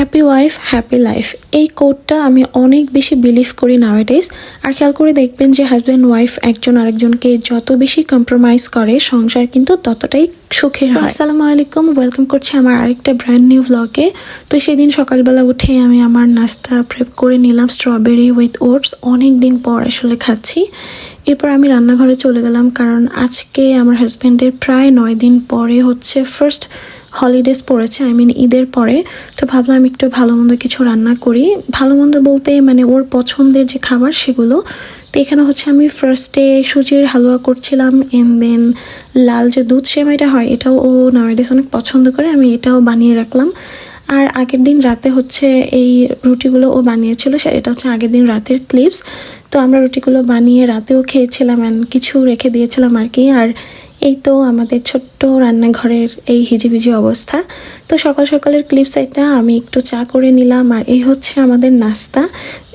Happy wife happy life এই কোডটা আমি অনেক বেশি বিলিভ করি নাওয়াডেজ আর খেয়াল করে দেখবেন যে হাজব্যান্ড ওয়াইফ একজন আরেকজনকে যত বেশি কম্প্রোমাইজ করে, সংসার কিন্তু ততটাই সুখের হয়। আসসালামু আলাইকুম ওয়েলকাম করছি আমার আরেকটা ব্র্যান্ড নিউ ব্লগে তো সেদিন সকালবেলা উঠে আমি আমার নাস্তা প্রেপ করে নিলাম স্ট্রবেরি উইথ ওটস অনেক দিন পর আসলে খাচ্ছি। এরপর আমি রান্নাঘরে চলে গেলাম, কারণ আজকে আমার হাজব্যান্ডের প্রায় নয় দিন পরে হচ্ছে ফার্স্ট হলিডেজ পড়েছে আই মিন ঈদের পরে। তো ভাবলাম একটু ভালো মন্দ কিছু রান্না করি। ভালো মন্দ বলতে মানে ওর পছন্দের যে খাবার সেগুলো। তো এখানে হচ্ছে আমি ফার্স্টে সুজির হালুয়া করছিলাম এন্ড দেন লাল যে দুধ সেমাইটা হয়, এটাও ও নয়ডেস অনেক পছন্দ করে, আমি এটাও বানিয়ে রাখলাম। আর আগের দিন রাতে হচ্ছে এই রুটিগুলো ও বানিয়েছিল এটা হচ্ছে আগের দিন রাতের ক্লিপস তো আমরা রুটিগুলো বানিয়ে রাতেও খেয়েছিলাম অ্যান্ড কিছু রেখে দিয়েছিলাম আর কি। আর এই তো আমাদের ছোট্ট রান্নাঘরের এই হিজিবিজি অবস্থা। তো সকাল সকালের ক্লিপস এটা আমি একটু চা করে নিলাম আর এই হচ্ছে আমাদের নাস্তা।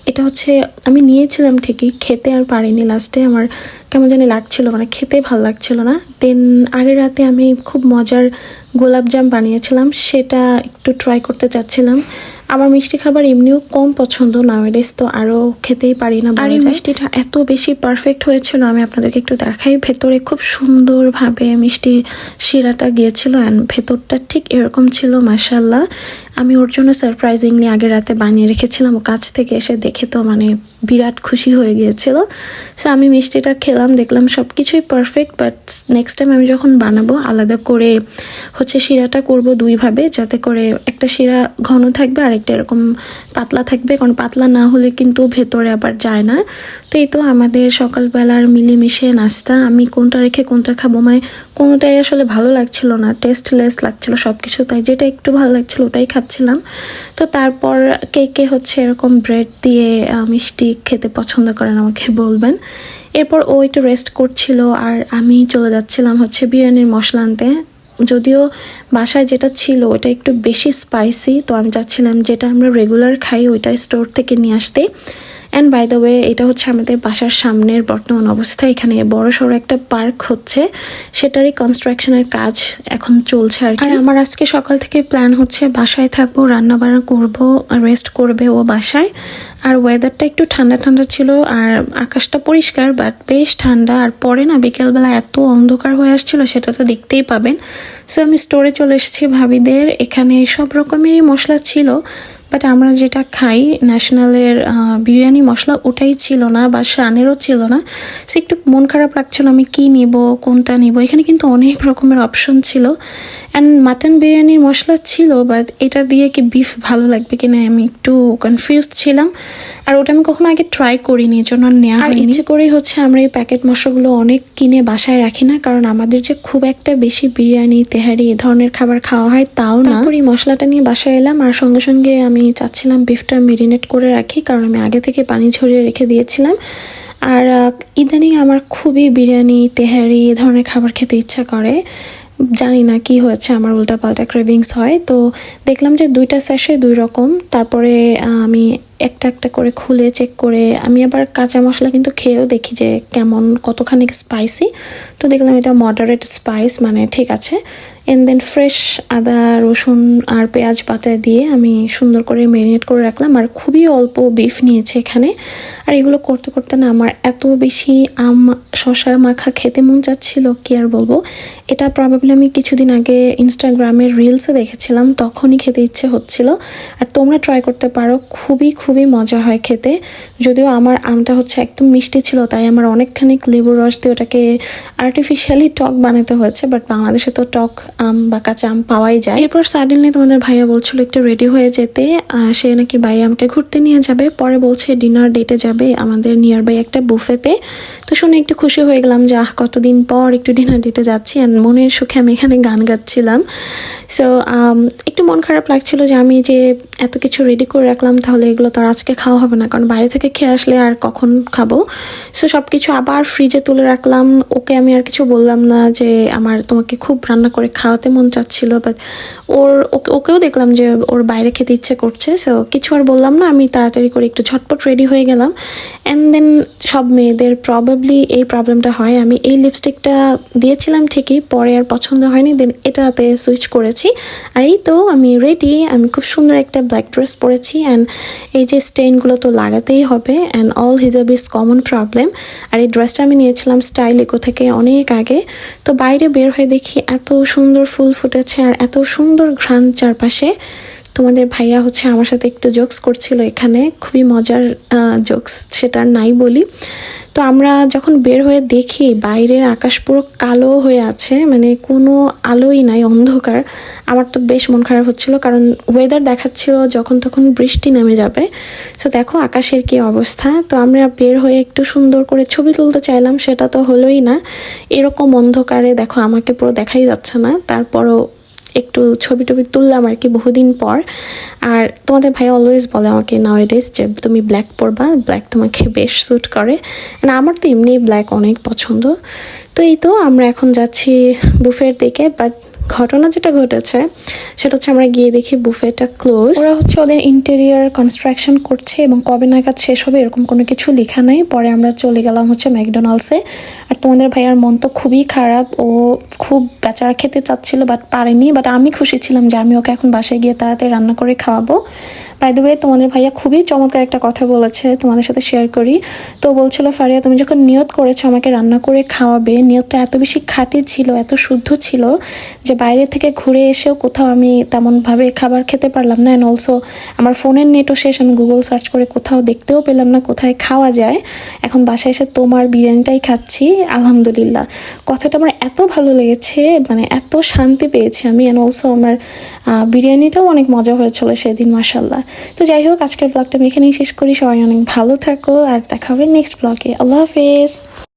এটা হচ্ছে আমি নিয়েছিলাম ঠিকই, খেতে আর পারিনি লাস্টে আমার কেমন জানি লাগছিল মানে খেতে ভালো লাগছিল না। দেন আগের রাতে আমি খুব মজার গোলাপজাম বানিয়েছিলাম, সেটা একটু ট্রাই করতে চাচ্ছিলাম। আমার মিষ্টি খাবার এমনিও কম পছন্দ নাওয়াডেজ তো আরও খেতেই পারি না আর এই মিষ্টিটা এত বেশি পারফেক্ট হয়েছিল আমি আপনাদেরকে একটু দেখাই। ভেতরে খুব সুন্দরভাবে মিষ্টি শিরাটা গিয়েছিল অ্যান্ড ভেতরটা ঠিক এরকম ছিল মাসাল্লাহ আমি ওর জন্য সারপ্রাইজিংলি আগের রাতে বানিয়ে রেখেছিলাম ও কাছ থেকে এসে দেখে তো মানে বিরাট খুশি হয়ে গিয়েছিল। সো আমি মিষ্টিটা খেলাম, দেখলাম সব কিছুই পারফেক্ট বাট নেক্সট টাইম আমি যখন বানাবো, আলাদা করে হচ্ছে শিরাটা করব দুইভাবে, যাতে করে একটা শিরা ঘন থাকবে আর একটা এরকম পাতলা থাকবে, কারণ পাতলা না হলে কিন্তু ভেতরে আবার যায় না। তো এই তো আমাদের সকালবেলার মিলেমিশে নাস্তা। আমি কোনটা রেখে কোনটা খাব? মানে কোনোটাই আসলে ভালো লাগছিল না টেস্টলেস লাগছিল সব কিছু তাই যেটা একটু ভালো লাগছিল ওটাই খাচ্ছিলাম। তো তারপর কে কে হচ্ছে এরকম ব্রেড দিয়ে মিষ্টি খেতে পছন্দ করেন, আমাকে বলবেন। এরপর ও একটু রেস্ট করছিল আর আমি চলে যাচ্ছিলাম হচ্ছে বিরিয়ানির মশলা আনতে। যদিও বাসায় যেটা ছিল ওটা একটু বেশি স্পাইসি তো আমি চাচ্ছিলাম যেটা আমরা রেগুলার খাই ওইটা স্টোর থেকে নিয়ে আসতে। অ্যান্ড বাই দ্য ওয়ে এটা হচ্ছে আমাদের বাসার সামনের বর্তমান অবস্থা। এখানে বড় সড়ো একটা পার্ক হচ্ছে। সেটারই কনস্ট্রাকশনের কাজ এখন চলছে আর আর আমার আজকে সকাল থেকে প্ল্যান হচ্ছে বাসায় থাকব রান্না বান্না করব রেস্ট করবে ও বাসায়। আর ওয়েদারটা একটু ঠান্ডা ঠান্ডা ছিল আর আকাশটা পরিষ্কার বাট বেশ ঠান্ডা। আর পরে না বিকেলবেলা এত অন্ধকার হয়ে আসছিল, সেটা তো দেখতেই পাবেন। সো আমি স্টোরে চলে এসেছি ভাবিদের। এখানে সব রকমেরই মশলা ছিল। বাট আমরা যেটা খাই ন্যাশনালের বিরিয়ানি মশলা ওটাই ছিল না বা শানেরও ছিল না। সে একটু মন খারাপ লাগছিল আমি কি নিব কোনটা নিব? এখানে কিন্তু অনেক রকমের অপশন ছিল। অ্যান্ড মাটন বিরিয়ানির মশলা ছিল বাট এটা দিয়ে কি বিফ ভালো লাগবে কিনা আমি একটু কনফিউজ ছিলাম। আর ওটা আমি কখনো আগে ট্রাই করিনি এর জন্য আর নেওয়া আর ইচ্ছে করেই হচ্ছে আমরা এই প্যাকেট মশলাগুলো অনেক কিনে বাসায় রাখি না কারণ আমাদের যে খুব একটা বেশি বিরিয়ানি তেহারি এ ধরনের খাবার খাওয়া হয় তাও না। এই মশলাটা নিয়ে বাসায় এলাম আর সঙ্গে সঙ্গে আমি চাচ্ছিলাম বিফটা মেরিনেট করে রাখি, কারণ আমি আগে থেকে পানি ঝরিয়ে রেখে দিয়েছিলাম। আর ইদানিং আমার খুবই বিরিয়ানি, তেহারি এ ধরনের খাবার খেতে ইচ্ছা করে। জানি না কি হয়েছে, আমার উল্টাপাল্টা ক্রেভিংস হয়। তো দেখলাম যে দুইটা স্যাশে দুই রকম, তারপরে আমি একটা একটা করে খুলে চেক করে, আমি আবার কাঁচা মশলা কিন্তু খেয়েও দেখি যে কেমন, কতখানি স্পাইসি তো দেখলাম এটা মডারেট স্পাইস মানে ঠিক আছে। এন্ড দেন ফ্রেশ আদা, রসুন আর পেঁয়াজ পাতা দিয়ে আমি সুন্দর করে ম্যারিনেট করে রাখলাম। আর খুবই অল্প বিফ নিয়েছে এখানে। আর এগুলো করতে করতে না আমার এত বেশি আম শশা মাখা খেতে মন যাচ্ছিল কি আর বলব? এটা প্রবাবলি আমি কিছুদিন আগে ইনস্টাগ্রামের রিলসে দেখেছিলাম, তখনই খেতে ইচ্ছে হচ্ছিল। আর তোমরা ট্রাই করতে পারো, খুবই খুবই মজা হয় খেতে। যদিও আমার আমটা হচ্ছে একদম মিষ্টি ছিল, তাই আমার অনেকখানি লেবুর রস দিয়ে ওটাকে আর্টিফিশিয়ালি টক বানাতে হয়েছে বাট বাংলাদেশে তো টক আম বা কাঁচা আম পাওয়াই যায়। এরপর সাডেনলি তোমাদের ভাইয়া বলছিল একটু রেডি হয়ে যেতে সে নাকি বাইরে আমাকে ঘুরতে নিয়ে যাবে। পরে বলছে ডিনার ডেটে যাবে আমাদের নিয়ার বাই একটা বুফেতে তো শুনে একটু খুশি হয়ে গেলাম যে, আহ, কতদিন পর একটু ডিনার ডেটে যাচ্ছি আর মনের সুখে আমি এখানে গান গাচ্ছিলাম। সো একটু মন খারাপ লাগছিল যে, আমি যে এত কিছু রেডি করে রাখলাম, তাহলে এগুলো তো আর আজকে খাওয়া হবে না, কারণ বাইরে থেকে খেয়ে আসলে আর কখন খাব? সো সব কিছু আবার ফ্রিজে তুলে রাখলাম। ওকে আমি আর কিছু বললাম না যে, আমার তোমাকে খুব রান্না করে খাওয়া খাওয়াতে মন চাচ্ছিল বাট ওর, ওকে, ওকেও দেখলাম যে ওর বাইরে খেতে ইচ্ছে করছে সো কিছু আর বললাম না, আমি তাড়াতাড়ি করে একটু ঝটপট রেডি হয়ে গেলাম অ্যান্ড দেন সব মেয়েদের প্রবাবলি এই প্রবলেমটা হয়। আমি এই লিপস্টিকটা দিয়েছিলাম ঠিকই, পরে আর পছন্দ হয়নি দেন এটাতে সুইচ করেছি, আর এই তো আমি রেডি আমি খুব সুন্দর একটা ব্ল্যাক ড্রেস পরেছি অ্যান্ড এই যে স্টেইনগুলো তো লাগাতেই হবে and all hijab is common problem আর এই ড্রেসটা আমি নিয়েছিলাম স্টাইল ইকো থেকে অনেক আগে, তো বাইরে বের হয়ে দেখি এত সুন্দর ফুল ফুটেছে আর এত সুন্দর ঘ্রাণ চারপাশে। তোমাদের ভাইয়া হচ্ছে আমার সাথে একটু জোকস করছিল এখানে, খুবই মজার জোকস সেটা নাই বলি। তো আমরা যখন বের হয়ে দেখি বাইরের আকাশ পুরো কালো হয়ে আছে মানে কোনো আলোই নাই, অন্ধকার। আমার তো বেশ মন খারাপ হচ্ছিল, কারণ ওয়েদার দেখাচ্ছিল যখন তখন বৃষ্টি নেমে যাবে। সো দেখো আকাশের কি অবস্থা। তো আমরা বের হয়ে একটু সুন্দর করে ছবি তুলতে চাইলাম, সেটা তো হলোই না। এরকম অন্ধকারে দেখো আমাকে পুরো দেখাই যাচ্ছে না, তারপরও একটু ছবি টবি তুললাম আর কি বহুদিন পর। আর তোমাদের ভাই অলওয়েজ বলে আমাকে নাও নাওয়েডেজ যে, তুমি ব্ল্যাক পরবা ব্ল্যাক তোমাকে বেশ স্যুট করে। না আমার তো এমনি ব্ল্যাক অনেক পছন্দ। তো এই তো, আমরা এখন যাচ্ছি বুফের দিকে বাট ঘটনা যেটা ঘটেছে, সেটা হচ্ছে আমরা গিয়ে দেখি বুফেটা ক্লোজ ওরা হচ্ছে ওদের ইন্টেরিয়ার কনস্ট্রাকশন করছে এবং কবে নাগাদ শেষ হবে এরকম কোনো কিছু লেখা নাই। পরে আমরা চলে গেলাম হচ্ছে ম্যাকডোনাল্ডসে। আর তোমাদের ভাইয়ার মন তো খুবই খারাপ। ও খুব বেচারা খেতে চাচ্ছিল বাট পারেনি। বাট আমি খুশি ছিলাম যে আমি ওকে এখন বাসায় গিয়ে তাড়াতাড়ি রান্না করে খাওয়াবো। বাই দ্য ওয়ে তোমাদের ভাইয়া খুবই চমৎকার একটা কথা বলেছে, তোমাদের সাথে শেয়ার করি। তো বলছিল, ফারিয়া, তুমি যখন নিয়ত করেছ আমাকে রান্না করে খাওয়াবে, নিয়তটা এত বেশি খাঁটি ছিল, এত শুদ্ধ ছিল যে বাইরে থেকে ঘুরে এসেও কোথাও আমি তেমনভাবে খাবার খেতে পারলাম না। অ্যান্ড অলসো আমার ফোনের নেটও শেষ। আমি গুগল সার্চ করে কোথাও দেখতেও পেলাম না কোথায় খাওয়া যায়। এখন বাসায় এসে তোমার বিরিয়ানিটাই খাচ্ছি, আলহামদুলিল্লাহ। কথাটা আমার এত ভালো লেগেছে মানে এত শান্তি পেয়েছি আমি। অ্যান্ড অলসো আমার বিরিয়ানিটাও অনেক মজা হয়েছিল সেদিন মাসাল্লাহ তো যাই হোক, আজকের ব্লগটা আমি এখানেই শেষ করি। সবাই অনেক ভালো থাকো, আর দেখা হবে নেক্সট ব্লগে আল্লাহ হাফেজ।